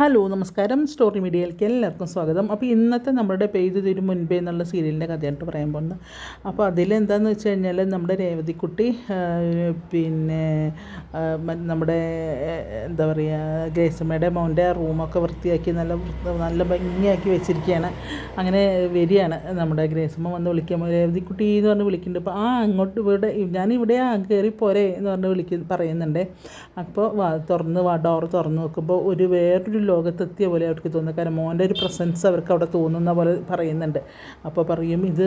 Hello നമസ്കാരം. Story മീഡിയയിലേക്ക് എല്ലാവർക്കും സ്വാഗതം. അപ്പോൾ ഇന്നത്തെ നമ്മുടെ പെയ്ത് തീരും മുൻപേ എന്നുള്ള സീരിയലിന്റെ കഥയായിട്ട് പറയാൻ പോകുന്നത്. അപ്പോൾ അതിലെന്താന്ന് വെച്ച് കഴിഞ്ഞാൽ നമ്മുടെ രേവതിക്കുട്ടി പിന്നെ നമ്മുടെ എന്താ പറയുക ഗ്രേസമ്മയുടെ മോന്റെ റൂമൊക്കെ വൃത്തിയാക്കി നല്ല നല്ല ഭംഗിയാക്കി വെച്ചിരിക്കുകയാണ് അങ്ങനെ വരികയാണ്. നമ്മുടെ ഗ്രേസമ്മ വന്ന് വിളിക്കുമ്പോൾ രേവതിക്കുട്ടി എന്ന് പറഞ്ഞ് വിളിക്കുന്നുണ്ട്. അപ്പോൾ ആ അങ്ങോട്ട് ഇവിടെ ഞാൻ ഇവിടെയാ കയറി പോരെ എന്ന് പറഞ്ഞ് വിളിക്കുന്നു പറയുന്നുണ്ട്. അപ്പോൾ തുറന്ന് ഡോർ തുറന്ന് നോക്കുമ്പോൾ ഒരു വേറൊരു ലോകത്തെത്തിയ പോലെ അവർക്ക് തോന്നുന്നു. കാരണം മോന്റെ ഒരു പ്രസൻസ് അവർക്ക് അവിടെ തോന്നുന്ന പോലെ പറയുന്നുണ്ട്. അപ്പോൾ പറയും ഇത്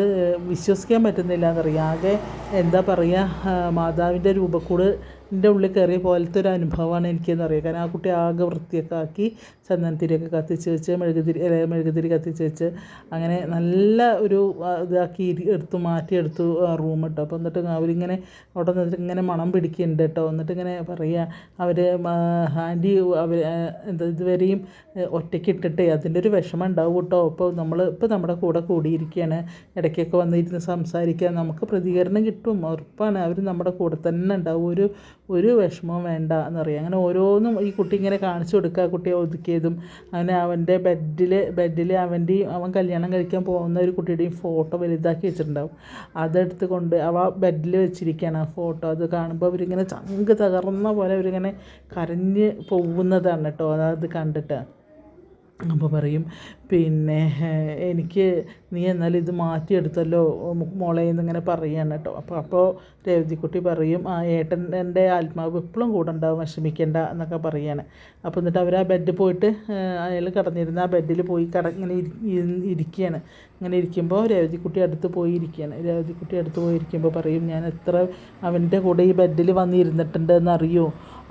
വിശ്വസിക്കാൻ പറ്റുന്നില്ല എന്നറിയാം ആകെ എന്താ പറയുക മാതാവിന്റെ രൂപക്കൂട് എന്റെ ഉള്ളിൽ കയറിയ പോലത്തെ ഒരു അനുഭവമാണ് എനിക്കെന്ന് അറിയാം. കാരണം ആ കുട്ടി ആകെ വൃത്തിയൊക്കെ ആക്കി ചന്ദനത്തിരിയൊക്കെ കത്തിച്ച് വെച്ച് മെഴുകുതിരി മെഴുകുതിരി കത്തിച്ച് വെച്ച് അങ്ങനെ നല്ല ഒരു ഇതാക്കി എടുത്തു മാറ്റിയെടുത്തു റൂം കേട്ടോ അപ്പോൾ എന്നിട്ട് അവരിങ്ങനെ അവിടെ നിന്നിട്ട് ഇങ്ങനെ മണം പിടിക്കുന്നുണ്ട് കേട്ടോ. എന്നിട്ട് ഇങ്ങനെ പറയുക അവർ ആന്റി അവർ എന്താ ഇതുവരെയും ഏഹ്, ഒറ്റയ്ക്ക് ഇട്ടിട്ട് അതിന്റെ ഒരു വിഷമം ഉണ്ടാവും കേട്ടോ. ഇപ്പോൾ നമ്മൾ ഇപ്പോൾ നമ്മുടെ കൂടെ കൂടിയിരിക്കുകയാണ്. ഇടയ്ക്കൊക്കെ വന്നിരുന്ന് സംസാരിക്കുക നമുക്ക് പ്രതികരണം കിട്ടും. ഉറപ്പാണ്. അവർ നമ്മുടെ കൂടെ തന്നെ ഉണ്ടാവും. ഒരു ഒരു വിഷമവും വേണ്ട എന്നറിയാം. അങ്ങനെ ഓരോന്നും ഈ കുട്ടി ഇങ്ങനെ കാണിച്ചു കൊടുക്കുക. കുട്ടിയെ ഒതുക്കിയതും അങ്ങനെ അവന്റെ ബെഡിൽ ബെഡിൽ അവന്റെയും അവൻ കല്യാണം കഴിക്കാൻ പോകുന്ന ഒരു കുട്ടിയുടെയും ഫോട്ടോ വലുതാക്കി വെച്ചിട്ടുണ്ടാവും. അതെടുത്ത് കൊണ്ട് അവ ബെഡിൽ വെച്ചിരിക്കുകയാണ്. ആ ഫോട്ടോ അത് കാണുമ്പോൾ അവരിങ്ങനെ ചങ്ക് തകർന്ന പോലെ അവരിങ്ങനെ കരഞ്ഞ് പോകുന്നതാണ് കേട്ടോ. അത് കണ്ടിട്ട്. അപ്പോൾ പറയും പിന്നെ എനിക്ക് നീ എന്നാൽ ഇത് മാറ്റിയെടുത്തല്ലോ മോളെ എന്നിങ്ങനെ പറയുകയാണ് കേട്ടോ. അപ്പോൾ അപ്പോൾ രേവതിക്കുട്ടി പറയും ആ ഏട്ടൻ എന്റെ ആത്മാവ് എപ്പോഴും കൂടെ ഉണ്ടാവും വിഷമിക്കേണ്ട എന്നൊക്കെ പറയുകയാണ് അപ്പോൾ എന്നിട്ട് അവർ ആ ബെഡ് പോയിട്ട് അയാൾ കിടന്നിരുന്ന ആ ബെഡിൽ പോയി കട ഇങ്ങനെ ഇരി- ഇരി- ഇരിക്കുകയാണ്. ഇങ്ങനെ ഇരിക്കുമ്പോൾ രേവതിക്കുട്ടി അടുത്ത് പോയി ഇരിക്കുകയാണ്. രേവതിക്കുട്ടി അടുത്ത് പോയി ഇരിക്കുമ്പോൾ പറയും ഞാൻ എത്ര അവന്റെ കൂടെ ഈ ബെഡിൽ വന്നിരുന്നിട്ടുണ്ട് എന്നറിയോ?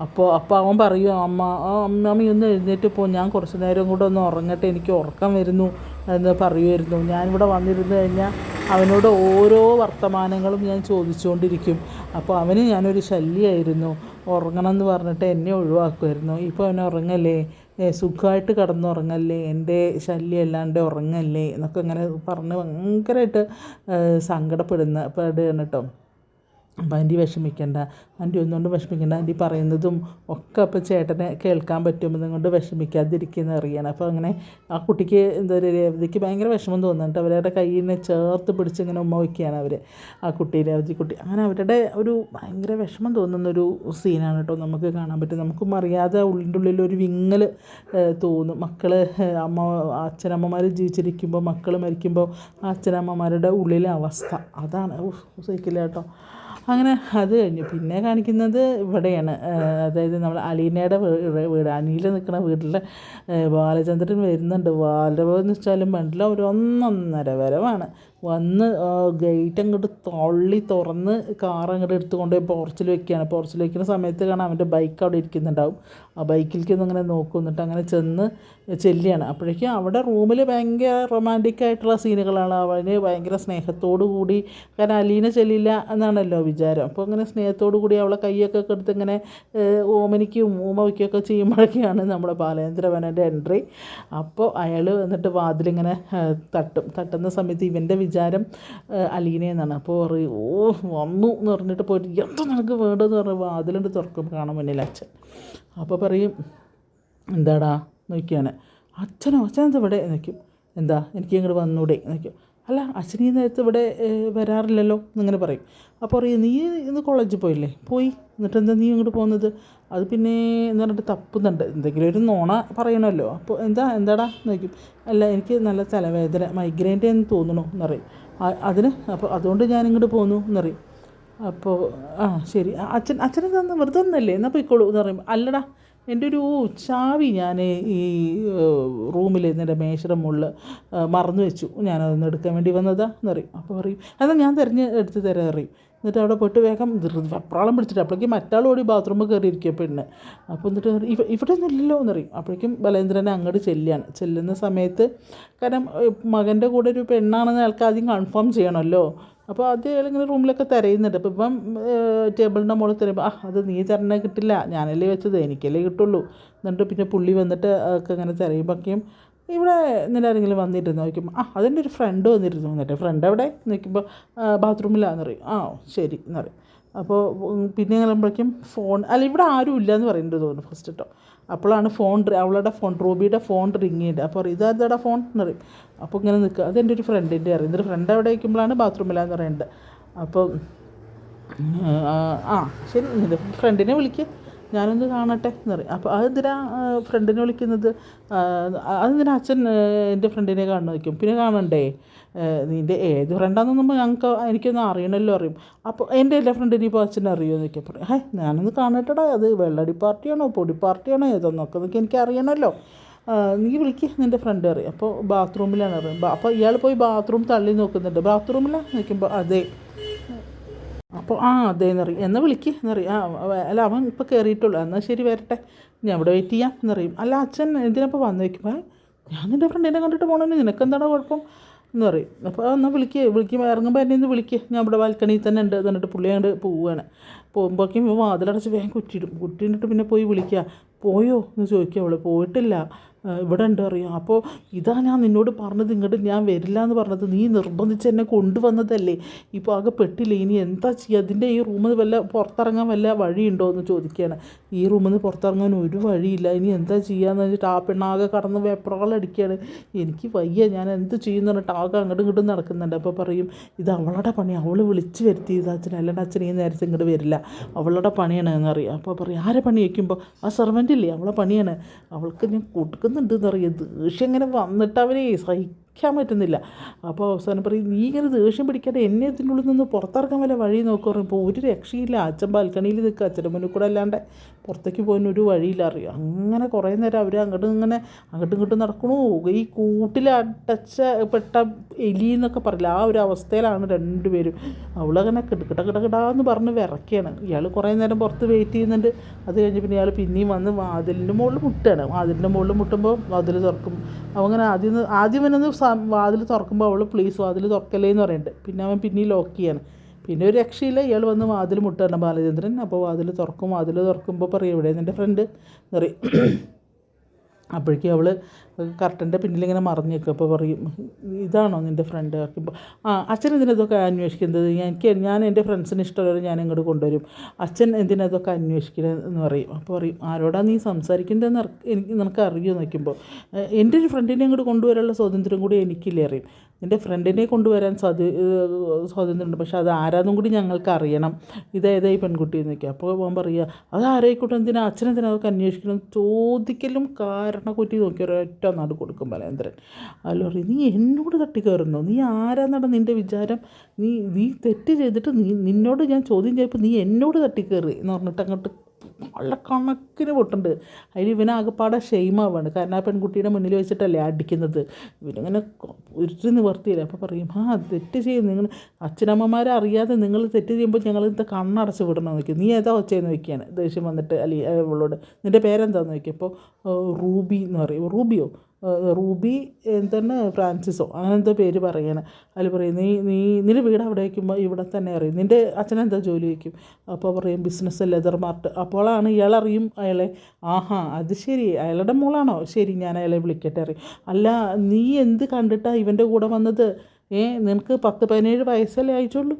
അപ്പോൾ അപ്പോൾ അവൻ പറയും അമ്മ ആ അമ്മ ഒന്ന് എഴുന്നേറ്റ് പോ ഞാൻ കുറച്ച് നേരം കൂടെ ഒന്ന് ഉറങ്ങട്ടെ എനിക്ക് ഉറക്കം വരുന്നു എന്ന് പറയുമായിരുന്നു. ഞാനിവിടെ വന്നിരുന്നു കഴിഞ്ഞാൽ അവനോട് ഓരോ വർത്തമാനങ്ങളും ഞാൻ ചോദിച്ചുകൊണ്ടിരിക്കും അപ്പോൾ അവന് ഞാനൊരു ശല്യമായിരുന്നു ഉറങ്ങണം എന്ന് പറഞ്ഞിട്ട് എന്നെ ഒഴിവാക്കുമായിരുന്നു. ഇപ്പോൾ അവൻ ഉറങ്ങല്ലേ? സുഖമായിട്ട് കിടന്നുറങ്ങല്ലേ? എന്റെ ശല്യം അല്ലാണ്ട് ഉറങ്ങല്ലേ? എന്നൊക്കെ ഇങ്ങനെ പറഞ്ഞ് ഭയങ്കരമായിട്ട് സങ്കടപ്പെടുന്ന പെടുകയാണ് കേട്ടോ. അപ്പം ആന്റി വിഷമിക്കേണ്ട. ആന്റി ഒന്നുകൊണ്ട് വിഷമിക്കേണ്ട. ആന്റി പറയുന്നതും ഒക്കെ അപ്പോൾ ചേട്ടനെ കേൾക്കാൻ പറ്റുമെന്നും കൊണ്ട് വിഷമിക്കാതിരിക്കുന്ന അറിയണം. അപ്പോൾ അങ്ങനെ ആ കുട്ടിക്ക് എന്താ പറയുക രേവതിക്ക് ഭയങ്കര വിഷമം തോന്നുന്നുണ്ട്. അവരുടെ കയ്യിനെ ചേർത്ത് പിടിച്ച് ഇങ്ങനെ ഉമ്മ വയ്ക്കുകയാണ് അവർ ആ കുട്ടി രേവതി കുട്ടി. അങ്ങനെ അവരുടെ ഒരു ഭയങ്കര വിഷമം തോന്നുന്നൊരു സീനാണ് കേട്ടോ നമുക്ക് കാണാൻ പറ്റും നമുക്ക് അറിയാതെ ഉള്ളിന്റെ ഉള്ളിൽ ഒരു വിങ്ങൽ തോന്നും. മക്കൾ അമ്മ അച്ഛനമ്മമാർ ജീവിച്ചിരിക്കുമ്പോൾ മക്കൾ മരിക്കുമ്പോൾ അച്ഛനമ്മമാരുടെ ഉള്ളിലെ അവസ്ഥ. അതാണ് സഹിക്കില്ല കേട്ടോ. അങ്ങനെ അത് കഴിഞ്ഞു. പിന്നെ കാണിക്കുന്നത് ഇവിടെയാണ്. അതായത് നമ്മൾ അലീനയുടെ വീട് അനിയിൽ നിൽക്കുന്ന വീട്ടിൽ ബാലചന്ദ്രൻ വരുന്നുണ്ട്. ബാലവ് എന്ന് വെച്ചാലും വേണ്ടില്ല ഒരു ഒന്നൊന്നര വരവാണ്. വന്ന് ഗേറ്റ് അങ്ങോട്ട് തള്ളി തുറന്ന് കാർ അങ്ങോട്ട് എടുത്ത് കൊണ്ടുപോയി പോർച്ചിൽ വെക്കുകയാണ് പോർച്ചിൽ വെക്കുന്ന സമയത്ത് കാണാം അവന്റെ ബൈക്ക് അവിടെ ഇരിക്കുന്നുണ്ടാവും. ആ ബൈക്കിലേക്ക് ഒന്ന് അങ്ങനെ നോക്കും. എന്നിട്ട് അങ്ങനെ ചെന്ന് ചെല്ലുകയാണ്. അപ്പോഴേക്കും അവിടെ റൂമിൽ ഭയങ്കര റൊമാന്റിക് ആയിട്ടുള്ള സീനുകളാണ് അവന് ഭയങ്കര സ്നേഹത്തോടു കൂടി കാരണം അലീന ചെല്ലില്ല എന്നാണല്ലോ വിചാരം. അപ്പോൾ അങ്ങനെ സ്നേഹത്തോടു കൂടി അവളെ കൈയൊക്കെ എടുത്ത് ഇങ്ങനെ ഓമനിക്കും ഊമ വയ്ക്കുകയൊക്കെ ചെയ്യുമ്പോഴൊക്കെയാണ് നമ്മുടെ ബാലേന്ദ്രവനന്റെ എൻട്രി അപ്പോൾ അയാൾ എന്നിട്ട് വാതിലിങ്ങനെ തട്ടും. തട്ടുന്ന സമയത്ത് ഇവന്റെ വിചാരം ഏഹ്, അലീന എന്നാണ്. അപ്പോൾ പറയും ഓ വന്നു എന്ന് പറഞ്ഞിട്ട് പോയിട്ട് എന്താ നിനക്ക് വേണ്ടതെന്ന് പറഞ്ഞ് വാതിലുണ്ട് തുറക്കും കാണാൻ മുന്നിൽ അച്ഛൻ. അപ്പോൾ പറയും എന്താടാ? നോക്കിയാണ്. അച്ഛനോ? അച്ഛനെന്താ ഇവിടെ? നിൽക്കും എന്താ? എനിക്ക് ഇങ്ങോട്ട് വന്നൂടെ? നിൽക്കും അല്ല അച്ഛനീ നേരത്ത് ഇവിടെ വരാറില്ലല്ലോ? എന്നിങ്ങനെ പറയും. അപ്പോൾ പറയും നീ ഇന്ന് കോളേജിൽ പോയില്ലേ? പോയി. എന്നിട്ട് എന്താ നീ ഇങ്ങോട്ട് പോകുന്നത് അത് പിന്നെ എന്ന് പറഞ്ഞിട്ട് തപ്പുന്നുണ്ട്. എന്തെങ്കിലും ഒരു നോണ പറയണമല്ലോ. അപ്പോൾ എന്താ എന്താടാ നോക്കും അല്ല എനിക്ക് നല്ല തലവേദന മൈഗ്രൈന്റെ എന്ന് തോന്നണു എന്നറിയും അതിന് അപ്പോൾ അതുകൊണ്ട് ഞാൻ ഇങ്ങോട്ട് പോന്നു എന്നറിയും അപ്പോൾ ആ ശരി. അച്ഛൻ അച്ഛനെ തന്ന വെറുതെ ഒന്നല്ലേ? എന്നാൽ പോയിക്കോളൂ എന്ന് പറയും. അല്ലടാ എന്റെ ഒരു ചാവി ഞാൻ ഈ റൂമിൽ എന്റെ മേശയുടെ മുകളിൽ മറന്നു വെച്ചു. ഞാനതൊന്ന് എടുക്കാൻ വേണ്ടി വന്നതാ എന്നറിയും അപ്പോൾ പറയും അതാ ഞാൻ തിരഞ്ഞ് എടുത്ത് തരാൻ അറിയും എന്നിട്ട് അവിടെ പോയിട്ട് വേഗം വെപ്രാളം പിടിച്ചിട്ട് അപ്പോഴേക്കും മറ്റാൾ ഓടി ബാത്റൂമിൽ കയറിയിരിക്കുക പെണ്ണ്. അപ്പോൾ എന്നിട്ട് ഇവ ഇവിടെ നിന്നില്ലല്ലോ എന്നറിയും അപ്പോഴേക്കും ബലേന്ദ്രനെ അങ്ങോട്ട് ചെല്ലുകയാണ്. ചെല്ലുന്ന സമയത്ത് കാരണം മകന്റെ കൂടെ ഒരു പെണ്ണാണെന്ന് അയാൾക്ക് ആദ്യം കൺഫേം ചെയ്യണമല്ലോ. അപ്പോൾ അയാൾ ഇങ്ങനെ റൂമിലൊക്കെ തിരയുന്നുണ്ട്. അപ്പോൾ ഇപ്പം ടേബിളിന്റെ മുകളിൽ തരുമ്പോൾ ആ അത് നീ തരണേ കിട്ടില്ല. ഞാനല്ലേ വെച്ചത്? എനിക്കല്ലേ കിട്ടുള്ളൂ. എന്നിട്ട് പിന്നെ പുള്ളി വന്നിട്ട് ഒക്കെ ഇങ്ങനെ തിരയുമ്പോഴേക്കും ഇവിടെ ഇന്നലെ ആരെങ്കിലും വന്നിരുന്നു. നോക്കുമ്പോൾ ആ അതിന്റെ ഒരു ഫ്രണ്ട് വന്നിരുന്നു. എന്നിട്ട് ഫ്രണ്ട് എവിടെ? നോക്കുമ്പോൾ ബാത്റൂമിലാന്ന് പറയും. ആ ശരി. എന്ന് പറയും. അപ്പോൾ പിന്നെ പറയുമ്പോഴേക്കും ഫോൺ അല്ല ഇവിടെ ആരും ഇല്ല എന്ന് പറയുന്നുണ്ട് തോന്നുന്നു ഫസ്റ്റ് കേട്ടോ അപ്പോഴാണ് ഫോൺ അവളുടെ ഫോൺ റൂബിയുടെ ഫോൺ റിങ് ചെയ്യുന്നുണ്ട് അപ്പോൾ ഇത് ഇതാരുടെ ഫോൺ? എന്ന് പറയും. അപ്പോൾ ഇങ്ങനെ നിൽക്കുക. അതെന്റെ ഒരു ഫ്രണ്ടിന്റെ അറിയും എന്റെ ഫ്രണ്ട് എവിടെ വയ്ക്കുമ്പോഴാണ് ബാത്റൂമിലാന്ന് പറയുന്നത് അപ്പോൾ ആ, ആ ശരി. നിന്റെ ഫ്രണ്ടിനെ വിളിക്കുക ഞാനൊന്ന് കാണട്ടെ എന്ന് പറയും അപ്പോൾ അതെന്തിനാ ഫ്രണ്ടിനെ വിളിക്കുന്നത്? അതെന്തിനാ അച്ഛൻ എന്റെ ഫ്രണ്ടിനെ കാണുന്ന വയ്ക്കും പിന്നെ കാണണ്ടേ? നിന്റെ ഏത് ഫ്രണ്ടാണെന്ന് ഫ്രണ്ടാണെന്നൊന്നും ഞങ്ങൾക്ക് എനിക്കൊന്നും അറിയണമല്ലോ അറിയും. അപ്പോൾ എന്റെ എല്ലാ ഫ്രണ്ടിനെ ഇപ്പോൾ അച്ഛൻ അറിയുമോ എന്നൊക്കെ പറയും. ഹേ ഞാനൊന്ന് കാണട്ടെടാ. അത് വെള്ളടി പാർട്ടിയാണോ പൊടി പാർട്ടിയാണോ ഏതൊന്നൊക്കെ എന്നൊക്കെ എനിക്ക് അറിയണമല്ലോ നീ വിളിക്ക് നിന്റെ ഫ്രണ്ട് അറിയും. അപ്പോൾ ബാത്റൂമിലാണ് അറിയും. അപ്പോൾ ഇയാൾ പോയി ബാത്റൂം തള്ളി നോക്കുന്നുണ്ട്. ബാത്റൂമിലാണ് നിൽക്കുമ്പോൾ അതെ. അപ്പോൾ ആ അതെ എന്നറിയും. എന്നാൽ വിളിക്ക് എന്നറിയും. ആ അല്ല അവൻ ഇപ്പോൾ കയറിയിട്ടുള്ളൂ എന്നാൽ ശരി വരട്ടെ. ഞാൻ ഇവിടെ വെയിറ്റ് ചെയ്യാം എന്നറിയും. അല്ല അച്ഛൻ എന്തിനപ്പോൾ വന്നു വയ്ക്കുമ്പോൾ ഞാൻ നിന്റെ ഫ്രണ്ടിനെ കണ്ടിട്ട് പോകണമെന്ന് നിനക്കെന്താണ് കുഴപ്പം എന്ന് പറയും അപ്പോൾ എന്നാൽ വിളിക്കുക വിളിക്കുമ്പോൾ ഇറങ്ങുമ്പോൾ എന്നെ ഒന്ന് വിളിക്കുക ഞാൻ ഇവിടെ ബാൽക്കണിയിൽ തന്നെ ഉണ്ട് എന്നിട്ട് പുള്ളി അങ്ങോട്ട് പോവുകയാണ് പോകുമ്പോഴേക്കും വാതിലടച്ച് വേഗം കുറ്റിയിടും. കുറ്റിയിട്ട് പിന്നെ പോയി വിളിക്കുക പോയോ എന്ന് ചോദിക്കുക അവൾ പോയിട്ടില്ല. ഇവിടെ ഉണ്ട് അറിയാം. അപ്പോൾ ഇതാ ഞാൻ നിന്നോട് പറഞ്ഞത് ഇങ്ങോട്ട് ഞാൻ വരില്ല എന്ന് പറഞ്ഞത്. നീ നിർബന്ധിച്ച് എന്നെ കൊണ്ടുവന്നതല്ലേ? ഇപ്പോൾ ആകെ പെട്ടില്ലേ? ഇനി എന്താ ചെയ്യുക അതിന്റെ ഈ റൂമിൽ നിന്ന് വല്ല പുറത്തിറങ്ങാൻ വല്ല വഴിയുണ്ടോ എന്ന് ചോദിക്കുകയാണ് ഈ റൂമിൽ നിന്ന് പുറത്തിറങ്ങാൻ ഒരു വഴിയില്ല. ഇനി എന്താ ചെയ്യാന്ന് വെച്ചിട്ട് ആ പെണ്ണാകെ കടന്ന് വേപ്പറകളടിക്കുകയാണ് എനിക്ക് വയ്യ. ഞാൻ എന്ത് ചെയ്യുന്ന പറഞ്ഞിട്ട് ആകെ അങ്ങോട്ടും ഇങ്ങോട്ടും നടക്കുന്നുണ്ട്. അപ്പോൾ പറയും ഇത് അവളുടെ പണി. അവൾ വിളിച്ച് വരുത്തിയത് അച്ഛൻ അല്ലാണ്ട് അച്ഛൻ ഈ നേരത്തെ ഇങ്ങോട്ട് വരില്ല. അവളുടെ പണിയാണ് എന്നറിയാം. അപ്പോൾ പറയും ആരെ പണി വയ്ക്കുമ്പോൾ ആ സെർവന്റ് ഇല്ലേ അവളെ പണിയാണ്. അവൾക്ക് ഞാൻ കൊടുക്കുന്നുണ്ട് എന്നറിയാം. ദേഷ്യം ഇങ്ങനെ വന്നിട്ട് അവരെ സഹിക്കാൻ പറ്റുന്നില്ല. അപ്പോൾ അവസാനം പറയും നീ ഇങ്ങനെ ദേഷ്യം പിടിക്കാതെ എന്നെ ഇതിനുള്ളിൽ നിന്ന് പുറത്തിറക്കാൻ വല്ല വഴി നോക്കുക പറയുമ്പോൾ ഒരു രക്ഷയില്ല. അച്ഛൻ ബാൽക്കണിയിൽ നിൽക്കുക. അച്ഛന്റെ മുന്നിൽ കൂടെ അല്ലാണ്ട് പുറത്തേക്ക് പോകുന്ന ഒരു വഴിയില്ല അറിയോ അങ്ങനെ കുറേ നേരം അവർ അങ്ങോട്ടും ഇങ്ങനെ അങ്ങോട്ടും ഇങ്ങോട്ടും നടക്കണു. ഈ കൂട്ടിൽ അടച്ച പെട്ട എലി എന്നൊക്കെ പറയില്ല ആ ഒരു അവസ്ഥയിലാണ് രണ്ടുപേരും. അവളങ്ങനെ കിടക്കിട കിടകിടാന്ന് പറഞ്ഞ് വിറക്കുകയാണ് ഇയാൾ കുറേ നേരം പുറത്ത് വെയിറ്റ് ചെയ്യുന്നുണ്ട്. അത് കഴിഞ്ഞ് പിന്നെ ഇയാൾ പിന്നെയും വന്ന് വാതിലിന്റെ മുകളിൽ മുട്ടുകയാണ്. വാതിലിന്റെ മുകളിൽ മുട്ടുമ്പോൾ വാതിൽ തുറക്കും. അവങ്ങനെ ആദ്യം ആദ്യം അവനൊന്ന് വാതിൽ തുറക്കുമ്പോൾ അവൾ പ്ലീസ് വാതിൽ തുറക്കല്ലേ എന്ന് പറയുന്നുണ്ട് പിന്നെ അവൻ പിന്നെ ലോക്ക് ചെയ്യാണ്. പിന്നെ ഒരു രക്ഷയില്ല ഇയാൾ വന്ന് വാതിൽ മുട്ടുകയാണ് ബാലചന്ദ്രൻ. അപ്പോൾ വാതിൽ തുറക്കും വാതിൽ തുറക്കുമ്പോൾ പറയും എവിടെയാണ് എന്റെ ഫ്രണ്ട് എന്ന് പറയും. അപ്പോഴേക്കും അവൾ കർട്ടന്റെ പിന്നിലിങ്ങനെ മറിഞ്ഞ് നിൽക്കും. അപ്പോൾ പറയും ഇതാണോ നിന്റെ ഫ്രണ്ട് ആക്കുമ്പോൾ ആ അച്ഛൻ എന്തിനതൊക്കെ അന്വേഷിക്കുന്നത്? എനിക്ക് ഞാൻ എന്റെ ഫ്രണ്ട്സിന് ഇഷ്ടമുള്ളവരെ ഞാൻ ഇങ്ങോട്ട് കൊണ്ടുവരും. അച്ഛൻ എന്തിനതൊക്കെ അന്വേഷിക്കുന്നത് എന്ന് പറയും. അപ്പോൾ പറയും ആരോടാ നീ സംസാരിക്കേണ്ടതെന്ന് അറി- എനിക്ക് നിനക്ക് അറിയുമോ? നോക്കുമ്പോൾ എന്റെ ഒരു ഫ്രണ്ടിനെ ഇങ്ങോട്ട് കൊണ്ടുവരാനുള്ള സ്വാതന്ത്ര്യം കൂടി എനിക്കില്ലേ? അറിയും നിന്റെ ഫ്രണ്ടിനെ കൊണ്ടുവരാൻ സ്വാതി സ്വാതന്ത്ര്യമുണ്ട്. പക്ഷെ അത് ആരാന്നും കൂടി ഞങ്ങൾക്ക് അറിയണം. ഇതേതായി പെൺകുട്ടി എന്നൊക്കെ അപ്പോൾ പോകാൻ പറയുക അത് ആരായിക്കോട്ടെ? എന്തിനാ? അച്ഛനെന്തിനാ അതൊക്കെ അന്വേഷിക്കണം. ചോദിക്കലും കാരണക്കുറ്റി നോക്കി ഒരൊറ്റ നാട് കൊടുക്കും ബലേന്ദ്രൻ. അല്ല പറയും നീ എന്നോട് തട്ടിക്കയറുന്നോ? നീ ആരാന്നാണ് നിന്റെ വിചാരം? നീ നീ തെറ്റ് ചെയ്തിട്ട് നീ നിന്നോട് ഞാൻ ചോദ്യം ചെയ്യപ്പോൾ നീ എന്നോട് തട്ടിക്കയറി? എന്ന് പറഞ്ഞിട്ട് അങ്ങോട്ട് കണക്കിന് പൊട്ടുണ്ട്. അതിൽ ഇവനാകെപ്പാടെ ഷെയിമാവാണ്. കാരണം ആ പെൺകുട്ടിയുടെ മുന്നിൽ വെച്ചിട്ടല്ലേ അടിക്കുന്നത്. ഇവനിങ്ങനെ ഒരു നിവർത്തിയില്ല. അപ്പോൾ പറയും ആ തെറ്റ് ചെയ്യും. നിങ്ങൾ അച്ഛനമ്മമാരെ അറിയാതെ നിങ്ങൾ തെറ്റ് ചെയ്യുമ്പോൾ ഞങ്ങൾ ഇത് കണ്ണടച്ച് വിടണമെന്ന് നോക്കി. നീ ഏതാ ഒച്ചയെന്ന് വയ്ക്കുകയാണ് ദേഷ്യം വന്നിട്ട് അല്ലെ അവളോട് നിന്റെ പേരെന്താന്ന്? നോക്കിയപ്പോൾ റൂബി എന്ന് പറയും. റൂബിയോ? റൂബി തന്നെ ഫ്രാൻസിസോ. അങ്ങനെന്തോ പേര് പറയണേ. അതിൽ പറയും നീ നീ നിന്റെ വീട് അവിടെ വയ്ക്കുമ്പോൾ ഇവിടെ തന്നെ അറിയും. നിന്റെ അച്ഛനെന്താ ജോലി വയ്ക്കും? അപ്പോൾ പറയും ബിസിനസ് ലെതർ മാർട്ട്. അപ്പോഴാണ് ഇയാൾ അറിയും അയാളെ. ആഹാ അത് ശരി. അയാളുടെ മോളാണോ? ശരി ഞാൻ അയാളെ വിളിക്കട്ടെ അറിയും അല്ല നീ എന്ത് കണ്ടിട്ടാണ് ഇവന്റെ കൂടെ വന്നത്? ഏ നിനക്ക് പത്ത് പതിനേഴ് വയസ്സല്ലേ ഏ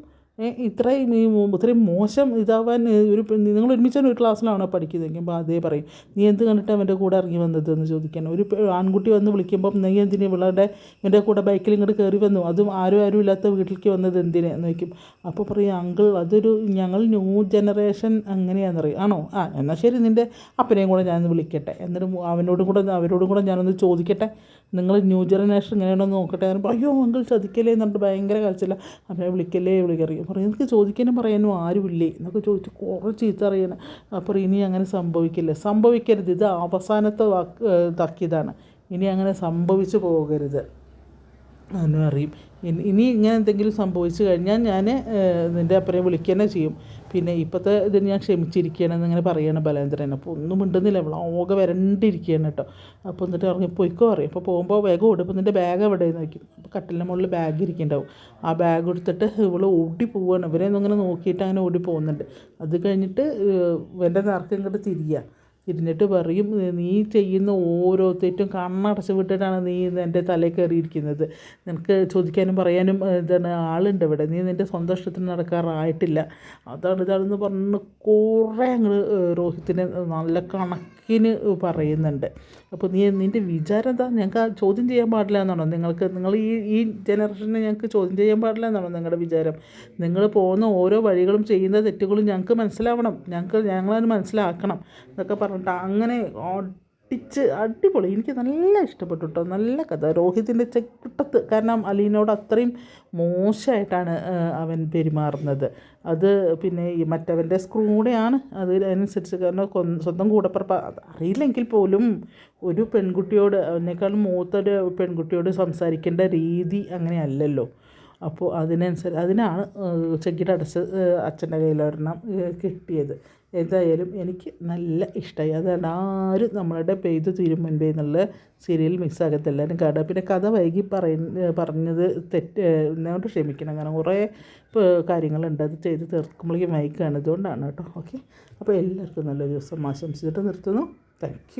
ഇത്രയും ഇത്രയും മോശം ഇതാവാൻ ഒരു നിങ്ങൾ ഒരുമിച്ച് ഒരു ക്ലാസ്സിലാണോ പഠിക്കുന്നതെങ്കിൽ അപ്പോൾ അതേ പറയും. നീ എന്ത് കണ്ടിട്ട് അവന്റെ കൂടെ ഇറങ്ങി വന്നത് എന്ന് ചോദിക്കാൻ. ഒരു ആൺകുട്ടി വന്ന് വിളിക്കുമ്പം നീ എന്തിനാ ഇവളുടെ ഇവന്റെ കൂടെ ബൈക്കിൽ ഇങ്ങോട്ട് കയറി വന്നു? അതും ആരും ആരും ഇല്ലാത്ത വീട്ടിലേക്ക് വന്നത് എന്തിനാ എന്ന് ചോദിക്കും. അപ്പോൾ പറയും അങ്കിൾ അതൊരു ഞങ്ങൾ ന്യൂ ജനറേഷൻ അങ്ങനെയാണെന്ന് പറയും. ആണോ? ആ എന്നാൽ ശരി നിന്റെ അപ്പനെയും കൂടെ ഞാനൊന്ന് വിളിക്കട്ടെ. എന്നിട്ട് അവനോടും കൂടെ അവരോടും കൂടെ ഞാനൊന്ന് ചോദിക്കട്ടെ. നിങ്ങൾ ന്യൂ ജനറേഷൻ എങ്ങനെയാണെന്ന് നോക്കട്ടെ. ഞാൻ അയ്യോ അങ്കിൾ ചതിക്കല്ലേ എന്നിട്ട് ഭയങ്കര കരച്ചില്ല അവരെ വിളിക്കല്ലേ? വിളിക്കറിയും പറയും എനിക്ക് ചോദിക്കാനും പറയാനും ആരുമില്ലേ? എന്നൊക്കെ ചോദിച്ച് കുറേ ചീത്ത അറിയണം. അപ്പോൾ ഇനി അങ്ങനെ സംഭവിക്കില്ല. സംഭവിക്കരുത്. ഇത് അവസാനത്തെ വാക്ക് തക്കിയതാണ് ഇനി അങ്ങനെ സംഭവിച്ചു പോകരുത്. എന്ന് അറിയും. ഇനി- ഇങ്ങനെ എന്തെങ്കിലും സംഭവിച്ചു കഴിഞ്ഞാൽ ഞാൻ നിന്റെ അപ്പനെ വിളിക്കുക തന്നെ ചെയ്യും. പിന്നെ ഇപ്പോഴത്തെ ഇതിന് ഞാൻ ക്ഷമിച്ചിരിക്കുകയാണെന്ന് ഇങ്ങനെ പറയണം ബലേന്ദ്രൻ. അപ്പോൾ ഒന്നും മിണ്ടുന്നില്ല. അവൾ ആകെ വരണ്ടിരിക്കുകയാണ് കേട്ടോ. അപ്പോൾ എന്നിട്ട് ഇറങ്ങി പൊയ്ക്കോ പറയും. അപ്പോൾ പോകുമ്പോൾ വേഗം ഓടും. അപ്പോൾ നിന്റെ ബാഗ് എവിടെയെന്ന് നോക്കും അപ്പോൾ കട്ടിലിന്റെ മുകളിൽ ബാഗ് ഇരിക്കുന്നുണ്ടാവും. ആ ബാഗ് എടുത്തിട്ട് ഇവൾ ഓടി പോവുകയാണ്. ഇവരെ ഒന്നും ഇങ്ങനെ നോക്കിയിട്ട് അങ്ങനെ ഓടി പോകുന്നുണ്ട്. അത് കഴിഞ്ഞിട്ട് ഇവന്റെ നേർക്ക് ഇങ്ങോട്ട് തിരിയുക ഇരുന്നിട്ട് പറയും നീ ചെയ്യുന്ന ഓരോ തെറ്റും കണ്ണടച്ച് വിട്ടിട്ടാണ് നീ എന്റെ തലയിൽ കയറിയിരിക്കുന്നത്. നിനക്ക് ചോദിക്കാനും പറയാനും എന്താണ് ആളുണ്ട് ഇവിടെ. നീ നിന്റെ സന്തോഷത്തിന് നടക്കാറായിട്ടില്ല. അതാണ് ഇതാണെന്ന് പറഞ്ഞ് കുറേ അങ്ങ് രോഹിത്തിനെ നല്ല കണക്കിന് പറയുന്നുണ്ട്. അപ്പോൾ നീ നിന്റെ വിചാരം എന്താ? ഞങ്ങൾക്ക് ചോദ്യം ചെയ്യാൻ പാടില്ല എന്നാണോ? നിങ്ങൾക്ക് നിങ്ങൾ ഈ ഈ ജനറേഷനെ ഞങ്ങൾക്ക് ചോദ്യം ചെയ്യാൻ പാടില്ല എന്നാണോ നിങ്ങളുടെ വിചാരം? നിങ്ങൾ പോകുന്ന ഓരോ വഴികളും ചെയ്യുന്ന തെറ്റുകളും ഞങ്ങൾക്ക് മനസ്സിലാവണം. ഞങ്ങൾക്ക് ഞങ്ങളത് മനസ്സിലാക്കണം. എന്നൊക്കെ പറഞ്ഞിട്ട് അങ്ങനെ ഒട്ടിച്ച് അടിപൊളി. എനിക്ക് നല്ല ഇഷ്ടപ്പെട്ടു കേട്ടോ നല്ല കഥ. രോഹിതിന്റെ ചെക്കിട്ടത്ത്. കാരണം അലീനോട് അത്രയും മോശമായിട്ടാണ് അവൻ പെരുമാറുന്നത്. അത് പിന്നെ ഈ മറ്റവന്റെ സ്ക്രൂടെയാണ് അത് അതിനനുസരിച്ച്. കാരണം സ്വന്തം കൂടപ്പുറപ്പ്. അറിയില്ലെങ്കിൽ പോലും ഒരു പെൺകുട്ടിയോട് അതിനേക്കാളും മൂത്തൊരു പെൺകുട്ടിയോട് സംസാരിക്കേണ്ട രീതി അങ്ങനെയല്ലല്ലോ. അപ്പോൾ അതിനനുസരിച്ച് അതിനാണ് ചെക്കിയുടെ അടച്ച് അച്ഛന്റെ കയ്യിലൊരെണ്ണം കിട്ടിയത്. എന്തായാലും എനിക്ക് നല്ല ഇഷ്ടമായി അതാണ് ആരും നമ്മളുടെ പെയ്തു തീരും മുൻപേ എന്നുള്ള സീരിയൽ മിക്സാകത്ത് എല്ലാവരും കാണുക. പിന്നെ കഥ വൈകി പറയുന്ന പറഞ്ഞത് തെറ്റ് എന്നോട് ക്ഷമിക്കണം. കാരണം കുറേ കാര്യങ്ങളുണ്ട്. അത് ചെയ്ത് തീർക്കുമ്പോഴേക്കും വൈകാണ്. ഇതുകൊണ്ടാണ് കേട്ടോ. ഓക്കെ. അപ്പോൾ എല്ലാവർക്കും നല്ലൊരു ദിവസം ആശംസിച്ചിട്ട് നിർത്തുന്നു. താങ്ക്